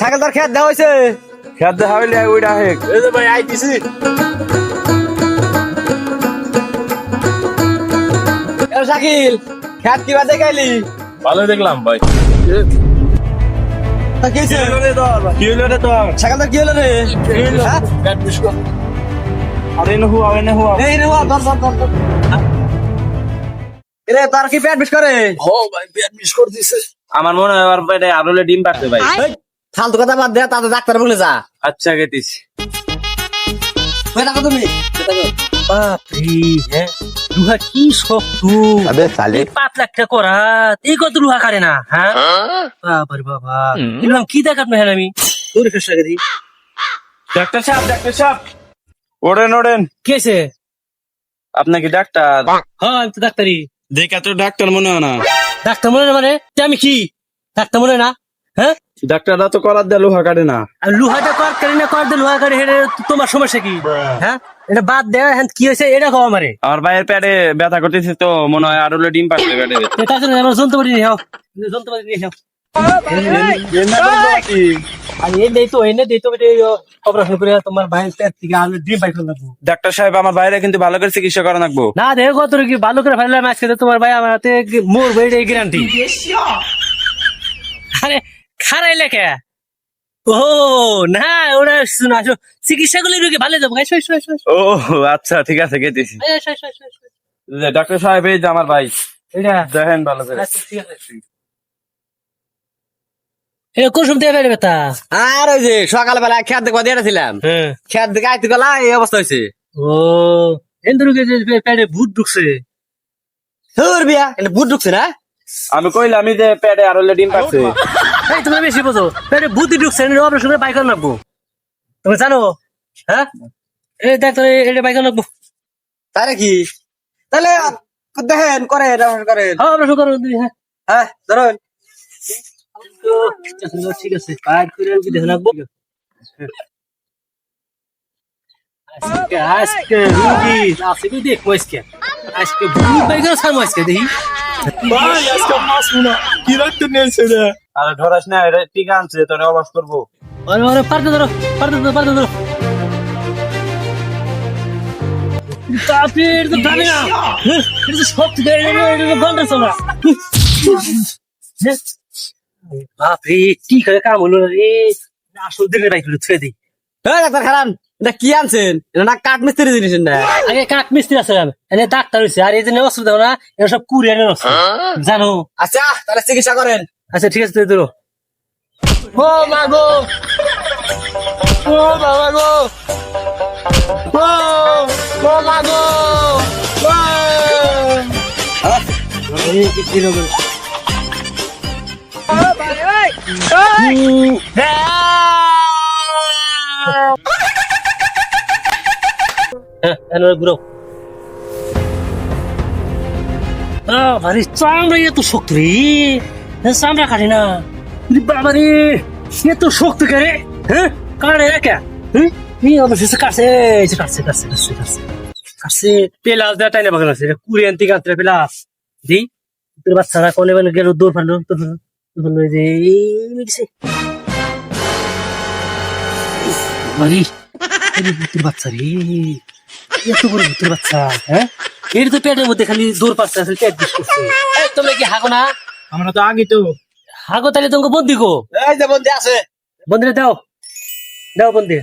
Cycle তোর খেত দেওয়া হয়েছে খেত দেখা হইলে ওইটা হেক এই যে ভাই আইতিছি। শাকিল খেত কিবা দেখাইলি? ভালো দেখলাম ভাই। তা কি? কি হইল রে তোর? সাইকেল তোর? কি হলো রে? হ্যাঁ? ব্যাট বিস্কুট আরে নহু আরে নহু এই রে ধর, তোর কি পেট বিষ করে? ও ভাই ব্যাট বিস্কুট দিছে। আমার মনে হয় আর পেটে ডিম পাচ্ছে ভাই। ফালতু কথা বাদ দে তাতে ডাক্তার বলে যা। আচ্ছা গেতিছি। তুমি। হ্যাঁ। পাঁচ লাখ করা না হ্যাঁ? কি দেখ আপনার হ্যাঁ আমি? ডাক্তার ডাক্তার ওড়েন ওড়েন। কেসে আপনাকে ডাক্তার? হ্যাঁ আমি তো দেখা তো ডাক্তার মনে হয় না। ডাক্তার মনে হয় মানে? আমি কি? ডাক্তার মনে না হ্যাঁ? ডাক্তাররা তো কলার দিয়ে লোহা কাটে না। আর লুহাটা কর করে না কর দে লুহা করে হেরে তোমার সমস্যা কি? হ্যাঁ? এটা বাদ দে হ্যাঁ কি হয়েছে এটা খাও আমারে। আমার ভাইয়ের পেটে ব্যথা করতেছে তো মনে হয় আরলে ডিম পাচ্ছে পেটে। তো তার জন্য আমার যন্ত্রপাতি নিয়ে যাও। যন্ত্রপাতি নিয়ে যাও। আর এই দেই তো এনে দেই তো অপারেশন করে তোমার ভাইয়ের পেট থেকে আমি ডিম পাই করলাম ডাক্তার সাহেব আমার বাইরে কিন্তু ভালো করে চিকিৎসা করা লাগবো। না দেখো কত কি ভালো করে ফেললাম আজকে তোমার ভাই আমার হাতে মোর বই গ্যারান্টি আরে খারাই লেখা ও না ওরা শোনা শো চিকিৎসা করলে রোগী ভালো যাব। ও আচ্ছা ঠিক আছে গেতেছি। ডাক্তার সাহেব এই যে আমার ভাই দেখেন ভালো করে। আচ্ছা, ঠিক আছে। এ কুসুম দিয়ে বেড়ে বেতা আর ওই যে সকালবেলা দেখবা দিয়ে ছিলাম। হ্যাঁ। খেত দেখে আইতে গেলা এই অবস্থা হয়েছে। ও পেটে ভূত ঢুকছে। তোর বিয়া এটা বুট ঢুকছে না? আমি কইলাম আমি যে পেটে আরলে ডিম পাচ্ছে এই তুমি বেশি বোঝো। পেটে ভূত ঢুকছে অপারেশন করে বাইকার নাকবো তুমি জানো? হ্যাঁ? এই দেখ তোর এটা বাইকার নাকবো তাই কি তাহলে দেখেন করে হ্যাঁ অপারেশন করো হ্যাঁ। হ্যাঁ ধরুন। ঠিক আছে কাজ করে কি দেখে রাখব। আজকে আজকে রুগী আজকে দেখব আজকে আজকে ভূত বাইকার আজকে দেখি। ভাই আজকে মাছ মুনা কি রাখতে নিয়েছে রে আরে ধরাস না এটা টিকা আনছে তোরে অবাস করব। আরে আরে পারতে ধরো পারতে ধরো পারতে ধরো। বাপরে তো দামি না। হ্যাঁ, এটা তো সব থেকে এটা তো- গন্ধ চলা বাপরে কি করে কাম হলো রে? আসল দিনের বাইক ছুঁয়ে দিই। হ্যাঁ ডাক্তার খারান এটা কি আনছেন? এটা না কাঠ মিস্ত্রি জিনিস না? আগে কাক মিস্ত্রি আছে এনে ডাক্তার হয়েছে আর এই যে অসুবিধা না এটা সব কুরিয়ানের অসুবিধা জানো? আচ্ছা তাহলে চিকিৎসা করেন। আচ্ছা ঠিক আছে, তুই ধরো। ও মা গো ও বাবা গো! ও ও মা গো ঘুরো ভারী চামড়া এত শক্ত চামড়া কাটে না। রে বাবা রে এত শক্ত কে রে হ্যাঁ কাটে কে হ্যাঁ এই অবশেষে কাটছে কাটছে কাটছে কাটছে কাটছে কাটছে পেলাস দেওয়া টাইনে বাগান আছে থেকে আনতে পেলাস। দি, তোর বাচ্চারা কোনে মানে গেল, দৌড় ফারলো তোর এই যে, এই আরে বাচ্চা রে এত বড় ভূতের বাচ্চা হ্যাঁ? এর তো পেটের মধ্যে খালি দৌড় পাচ্ছে আসলে পেট বিষ করছে। তোমরা কি হাগো না? আমরা তো আগে তো। আগো তাহলে তোমাকে বন্দি গো এই যে বন্দি আছে। বন্দিরে দাও। দাও বন্দি।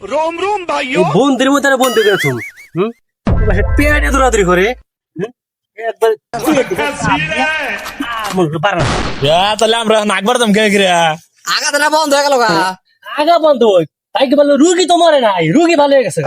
রোম রোম ভাই বন্দির মধ্যে বন্দি করে। তুমি হুম? পেটে দৌড়াদৌড়ি করে। তাহলে আমরা নাক বাড়তাম কে কে আগা তো না বন্ধ হয়ে গেল আগা বন্ধ তাই কি বলল রুগী তো নাই রুগী ভালো হয়ে গেছে